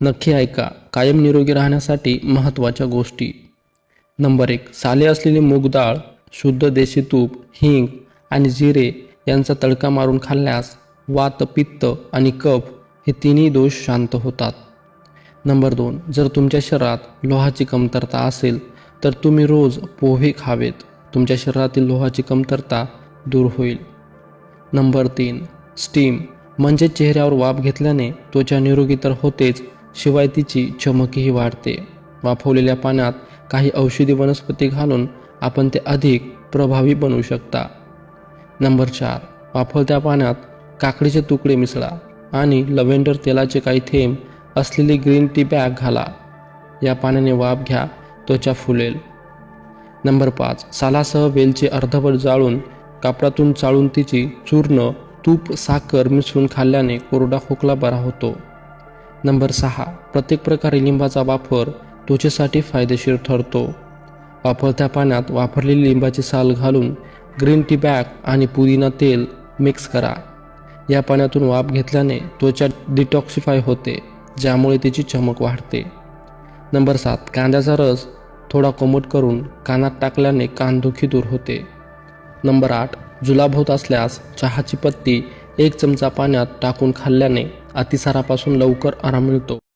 नक्की ऐका. कायम निरोगी राहण्यासाठी महत्त्वाच्या गोष्टी. नंबर एक साले असलेली मूग डाळ शुद्ध देशी तूप हिंग आणि जिरे यांचा तडका मारून खाल्ल्यास वात पित्त आणि कफ हे तिन्ही दोष शांत होतात. नंबर दोन जर तुमच्या शरीरात लोहाची कमतरता असेल तर तुम्ही रोज पोहे खावेत. तुमच्या शरीरातील लोहाची कमतरता दूर होईल. नंबर तीन स्टीम म्हणजे चेहऱ्यावर वाफ घेतल्याने त्वचा निरोगी तर होतेच शिवाय तिची चमकही वाढते. वाफवलेल्या पाण्यात काही औषधी वनस्पती घालून आपण ते अधिक प्रभावी बनवू शकता. नंबर चार. वाफवत्या पाण्यात काकडीचे तुकडे मिसळा आणि लव्हेंडर तेलाचे काही थेंब असलेली ग्रीन टी बॅग घाला. या पाण्याने वाफ घ्या त्वचा फुलेल. नंबर पाच. सालासह वेलचे अर्धवट जाळून कापडातून चाळून तिची चूर्ण तूप साखर मिसळून खाल्ल्याने कोरडा खोकला बरा होतो. नंबर सहा प्रत्येक प्रकारे लिंबाचा वापर त्वचेसाठी फायदेशीर ठरतो. वापरत्या पाण्यात वापरलेली लिंबाची साल घालून ग्रीन टी बॅग आणि पुदिना तेल मिक्स करा. या पाण्यातून वाफ घेतल्याने त्वचा डिटॉक्सिफाय होते ज्यामुळे तिची चमक वाढते. नंबर सात कांद्याचा रस थोडा कोमट करून कानात टाकल्याने कानदुखी दूर होते. नंबर आठ जुलाब होत असल्यास चहाची पत्ती एक चमचा पाण्यात टाकून खाल्ल्याने अतिसारापासून लवकर आराम मिळतो.